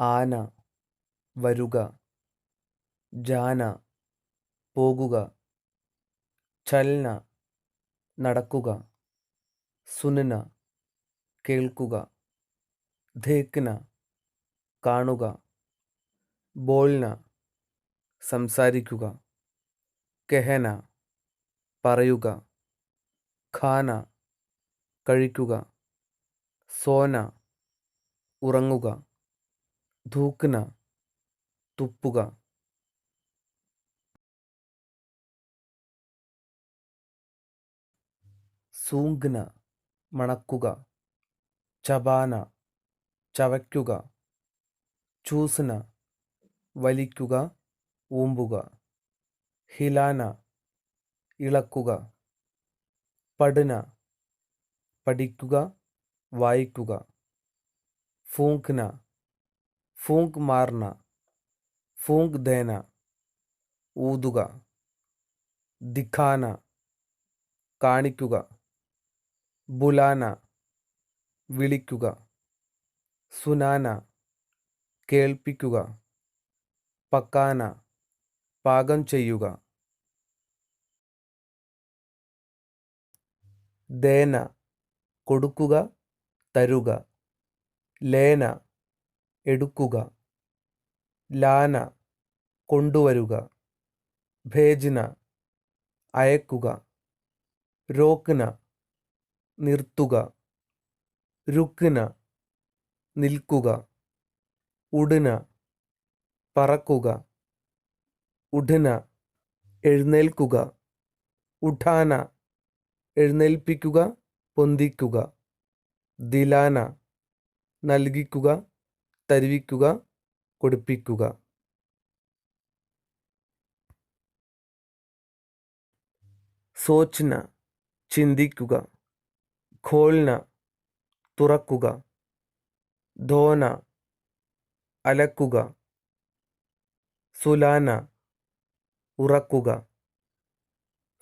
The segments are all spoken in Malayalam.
ആന വരുക. ജാന പോകുക. ചൽന നടക്കുക. സുനന കേൾക്കുക. ധേക്ന കാണുക. ബോൾന സംസാരിക്കുക. കെഹന പറയുക. ഖാന കഴിക്കുക. സോന ഉറങ്ങുക. ധൂക്ന തുപ്പുക. സൂങ്ന മണക്കുക. ചബാന ചവയ്ക്കുക. ചൂസ്ന വലിക്കുക. ഊമ്പുക. ഹിലാന ഇളക്കുക. പടുന പഠിക്കുക. വായിക്കുക. ഫൂങ്ക്ന ഫൂങ്ക് മാർന ഫൂങ്ക് ദേന ഊതുക ദിഖാന കാണിക്കുക ബുലാന വിളിക്കുക സുനാന കേൾപ്പിക്കുക പക്കാന പാകം ചെയ്യുക ദേന കൊടുക്കുക തരുക ലേന എടുക്കുക. ലാന കൊണ്ടുവരുക. ഭേജന അയക്കുക. രോക്ന നിർത്തുക. രുക്ന നിൽക്കുക. ഉടന പറക്കുക. ഉടന എഴുന്നേൽക്കുക. ഉഠാന എഴുന്നേൽപ്പിക്കുക പൊന്തിക്കുക. ദിലാന നൽകിക്കുക. തരുവിക്കുക കൊടുപ്പിക്കുക. സോച്ന ചിന്തിക്കുക. ഖോൽന തുറക്കുക. ധോന അലക്കുക. സുലാന ഉറക്കുക.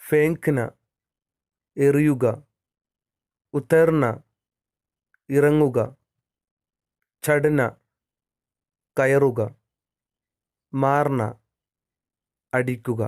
ഫേങ്ക്ന എറിയുക. ഉത്തർന ഇറങ്ങുക. ചടന കയറുക മാർന അടിക്കുക.